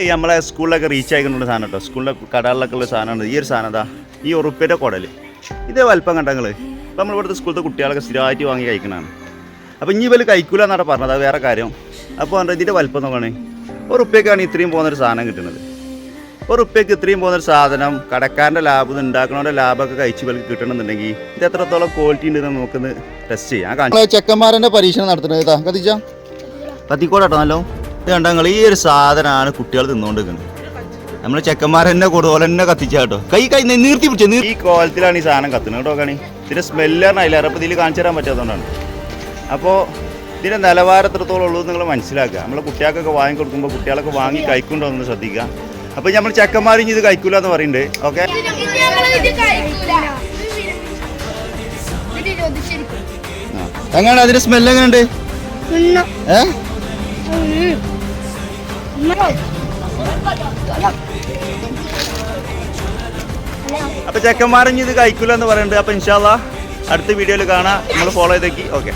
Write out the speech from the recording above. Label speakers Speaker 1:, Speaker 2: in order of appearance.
Speaker 1: ഈ നമ്മളെ സ്കൂളിലൊക്കെ റീച്ച് ആയിക്കൊണ്ടുള്ള സാധനം കേട്ടോ സ്കൂളിലെ കടകളിലൊക്കെ ഉള്ള സാധനമാണ്. ഈ ഒരു സാധനം ഈ ഉറുപ്പിന്റെ കുടൽ ഇതേ വലിപ്പം കണ്ടങ്ങൾ ഇപ്പം നമ്മൾ ഇവിടുത്തെ സ്കൂളത്തെ കുട്ടികളൊക്കെ സ്ഥിരമായിട്ട് വാങ്ങി കഴിക്കണതാണ്. അപ്പോൾ ഇനി ഇവർ കഴിക്കൂല എന്നാണ് പറഞ്ഞത്. അത് വേറെ കാര്യം. അപ്പോൾ പറഞ്ഞത് ഇതിന്റെ വലിപ്പം നോക്കണേ. ഒരു ഉപ്പയ്ക്കാണ് ഇത്രയും പോകുന്നൊരു സാധനം കിട്ടുന്നത്. ഒരു ഉപ്പയ്ക്ക് ഇത്രയും പോകുന്നൊരു സാധനം കടക്കാരന്റെ ലാഭം ഉണ്ടാക്കണവന്റെ ലാഭമൊക്കെ കഴിച്ച് ഇവർക്ക് കിട്ടണമെന്നുണ്ടെങ്കിൽ ഇത് എത്രത്തോളം ക്വാളിറ്റി ഉണ്ടെന്ന് നമുക്കൊന്ന് ടെസ്റ്റ് ചെയ്യാം.
Speaker 2: ചെക്കന്മാരന്റെ പരീക്ഷണം നടത്തുന്നത് കത്തിച്ച?
Speaker 1: കത്തിക്കോടാട്ടോ നല്ലോ. ഇത് കണ്ട നിങ്ങൾ ഈ ഒരു സാധനമാണ് കുട്ടികൾ തിന്നുകൊണ്ടിരിക്കുന്നത്. നമ്മൾ ചെക്കന്മാർ തന്നെ കൊടുപോലെ തന്നെ കത്തിച്ച കേട്ടോ. കൈ കൈ നീർത്തി പിടിച്ച ഈ കോലത്തിലാണ് ഈ സാധനം കത്തുന്നത് കേട്ടോ കണി ഇതിന്റെ സ്മെല്ലാണ് അതിലേറെ അപ്പോൾ ഇതിൽ കാണിച്ചു തരാൻ പറ്റാത്തതുകൊണ്ടാണ്. അപ്പോൾ ഇതിന്റെ നിലവാരം എത്രത്തോളം ഉള്ളൂ നിങ്ങൾ മനസ്സിലാക്കുക. നമ്മൾ കുട്ടികൾക്കൊക്കെ വാങ്ങി കൊടുക്കുമ്പോൾ കുട്ടികളൊക്കെ വാങ്ങി കഴിക്കുന്നുണ്ടോ എന്ന് ശ്രദ്ധിക്കുക. അപ്പോൾ നമ്മൾ ചെക്കന്മാർ ഇനി ഇത് കഴിക്കൂല എന്ന് പറയുന്നുണ്ട് ഓക്കെ?
Speaker 2: എങ്ങനെ അതിന്റെ സ്മെല്ല് എങ്ങനെയുണ്ട്? ഏ?
Speaker 1: അപ്പോൾ ചെക്കന്മാരഞ്ഞ് ഇത് കഴിക്കൂലെന്ന് പറയുന്നുണ്ട്. അപ്പൊ ഇൻഷാല്ല അടുത്ത വീഡിയോയിൽ കാണാം. നിങ്ങൾ ഫോളോ ചെയ്തേക്ക്. ഓക്കെ